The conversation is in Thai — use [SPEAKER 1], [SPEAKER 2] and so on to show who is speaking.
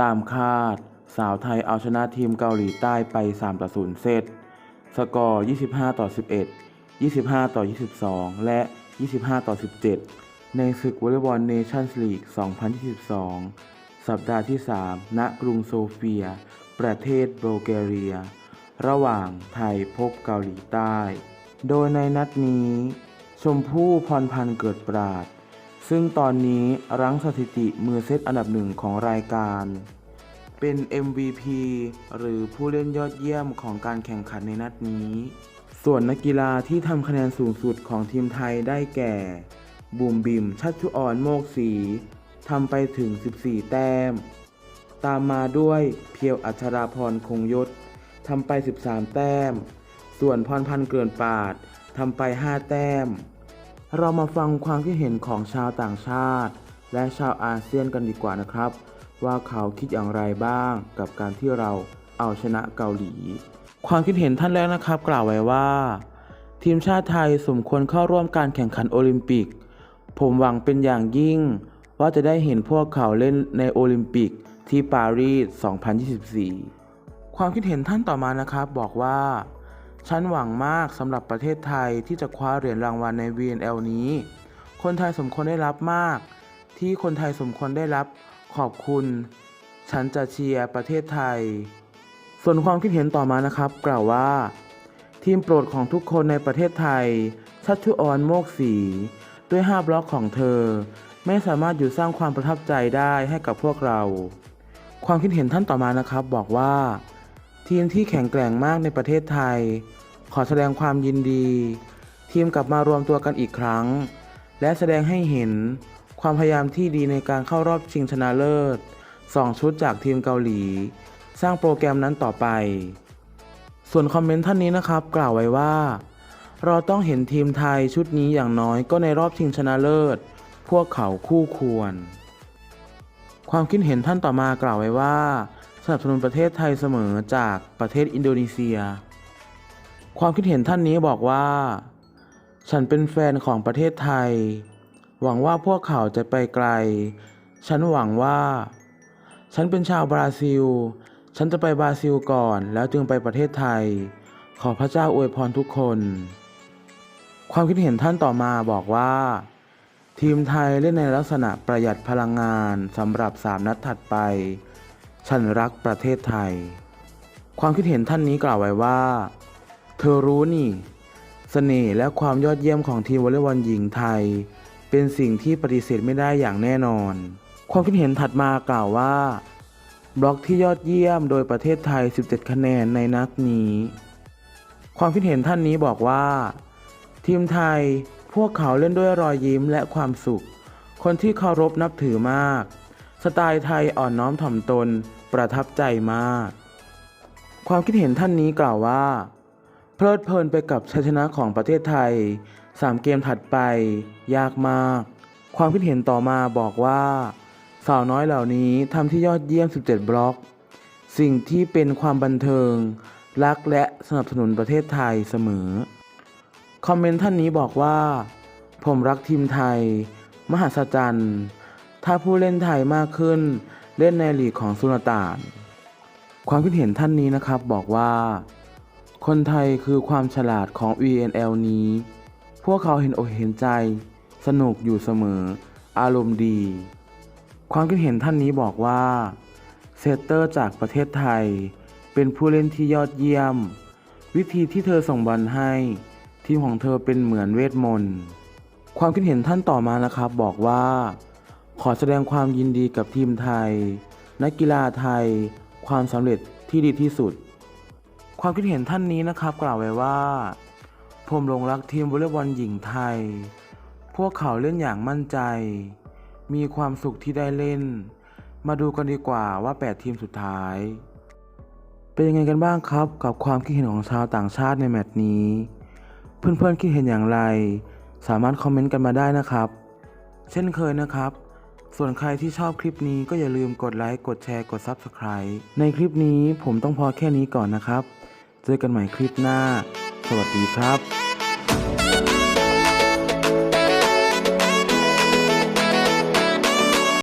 [SPEAKER 1] ตามคาด สาวไทยเอาชนะทีมเกาหลีใต้ไป 3 ต่อ 0 เซต สกอร์ 25 ต่อ 11 25 ต่อ 22 และ 25 ต่อ 17 ในศึกวอลเลย์บอลเนชั่นส์ลีก 2022 สัปดาห์ที่ 3 ณ กรุงโซเฟีย ประเทศโบลแกเรีย ระหว่างไทยพบเกาหลีใต้ โดยในนัดนี้ ชมพู่พรพันธ์เกิดปราด ซึ่งตอนนี้รั้งสถิติมือเซตอันดับหนึ่งของรายการ เป็น MVP หรือผู้เล่นยอดเยี่ยมของการแข่งขันในนัดนี้ ส่วนนักกีฬาที่ทำคะแนนสูงสุดของทีมไทยได้แก่ บุมบิม ชัชชุออนโมกศรีทำไปถึง 14 แต้ม ตามมาด้วยเพียวอัชราพรคงยศทำไป 13 แต้ม ส่วนพรพันธ์เกินปาดทำไป 5 แต้ม เรามาฟังความคิดเห็นของชาวต่างชาติ และชาวอาเซียนกันดีกว่านะครับ ว่าเขาคิดอย่างไรบ้างกับการที่เราเอาชนะเกาหลี ความคิดเห็นท่านแรกนะครับ กล่าวไว้ว่า ทีมชาติไทยสมควรเข้าร่วมการแข่งขันโอลิมปิก ผมหวังเป็นอย่างยิ่ง ว่าจะได้เห็นพวกเขาเล่นในโอลิมปิกที่ปารีส 2024 ความคิดเห็นท่านต่อมานะครับบอกว่า ฉันหวังมากสำหรับประเทศไทยที่จะคว้าเหรียญรางวัลใน VNL นี้ คนไทยสมควรได้รับมาก ที่คนไทยสมควรได้รับขอบคุณ ฉันจะเชียร์ประเทศไทย ส่วนความคิดเห็นต่อมานะครับ กล่าวว่า ทีมโปรดของทุกคนในประเทศไทย ชัชชุออนโมกศรีด้วย 5 บล็อกของเธอ ไม่สามารถอยู่สร้างความประทับใจได้ให้กับพวกเรา ความคิดเห็นท่านต่อมานะครับบอกว่า ทีมที่แข็งแกร่งมากในประเทศไทย ขอแสดงความยินดี ทีมกลับมารวมตัวกันอีกครั้ง และแสดงให้เห็นความพยายามที่ดีในการเข้ารอบชิงชนะเลิศสองชุดจากทีมเกาหลี สร้างโปรแกรมนั้นต่อไป ส่วนคอมเมนต์ท่านนี้นะครับ กล่าวไว้ว่า เราต้องเห็นทีมไทยชุดนี้อย่างน้อยก็ในรอบชิงชนะเลิศ พวกเขาคู่ควร ความคิดเห็นท่านต่อมากล่าวไว้ว่า สนับสนุนประเทศไทยเสมอจากประเทศอินโดนีเซีย ความคิดเห็นท่านนี้บอกว่า ฉันเป็นแฟนของประเทศไทย หวังว่าพวกเขาจะไปไกล ฉันหวังว่า ฉันเป็นชาวบราซิล ฉันจะไปบราซิลก่อนแล้วจึงไปประเทศไทย ขอพระเจ้าอวยพรทุกคน ความคิดเห็นท่านต่อมาบอกว่า ทีมไทยเล่นในลักษณะประหยัดพลังงานสำหรับ 3 นัดถัดไป ฉันรักประเทศไทย ความคิดเห็นท่านนี้กล่าวไว้ว่า เธอรู้นี่เสน่ห์และความยอดเยี่ยมของทีมวอลเลย์บอลหญิงไทย เป็นสิ่งที่ปฏิเสธไม่ได้อย่างแน่นอน ความคิดเห็นถัดมากล่าวว่า บล็อกที่ยอดเยี่ยมโดยประเทศไทย 17 คะแนนในนัดนี้ ความคิดเห็นท่านนี้บอกว่า ทีมไทยพวกเขาเล่นด้วยรอยยิ้มและความสุข คนที่เคารพนับถือมาก สไตล์ไทยอ่อนน้อมถ่อมตนประทับใจมาก ความคิดเห็นท่านนี้กล่าวว่า เพลิดเพลินไปกับชัยชนะของประเทศไทย 3 เกมถัดไป ยากมาก ความคิดเห็นต่อมาบอกว่า สาวน้อยเหล่านี้ทำที่ยอดเยี่ยม 17 บล็อก สิ่งที่เป็นความบันเทิง รักและสนับสนุนประเทศไทยเสมอ คอมเมนต์ท่านนี้บอกว่า ผมรักทีมไทย มหัศจรรย์ ถ้าผู้เล่นไทยมากขึ้น เล่นในลีกของสุลต่าน ความคิดเห็นท่านนี้นะครับบอกว่า คนไทยคือความฉลาดของ VNL นี้ พวกเขาเห็นอกเห็นใจ สนุกอยู่เสมอ อารมณ์ดี ความคิดเห็นท่านนี้บอกว่าเซตเตอร์จากประเทศไทย เป็นผู้เล่นที่ยอดเยี่ยม วิธีที่เธอส่งบอลให้ ทีมของเธอเป็นเหมือนเวทมนต์ ความคิดเห็นท่านต่อมานะครับบอกว่า ขอแสดงความยินดีกับทีมไทย นักกีฬาไทย ความสำเร็จที่ดีที่สุด ความคิดเห็นท่านนี้นะครับ กล่าวไว้ว่า ผมหลงรักทีมวอลเลย์บอลหญิงไทย พวกเขาเล่นอย่างมั่นใจ มีความสุขที่ได้เล่น มาดูกันดีกว่าว่า 8 ทีมสุดท้าย เป็นยังไงกันบ้างครับ กับความคิดเห็นของชาวต่างชาติในแมตช์นี้ เพื่อนๆคิดเห็นอย่างไร สามารถคอมเมนต์กันมาได้นะครับ เช่นเคยนะครับ ส่วนใครที่ชอบคลิปนี้ก็อย่าลืมกดไลค์ กดแชร์ กด Subscribe ในคลิปนี้ผมต้องพอแค่นี้ก่อนนะครับ เจอกันใหม่คลิปหน้า สวัสดีครับ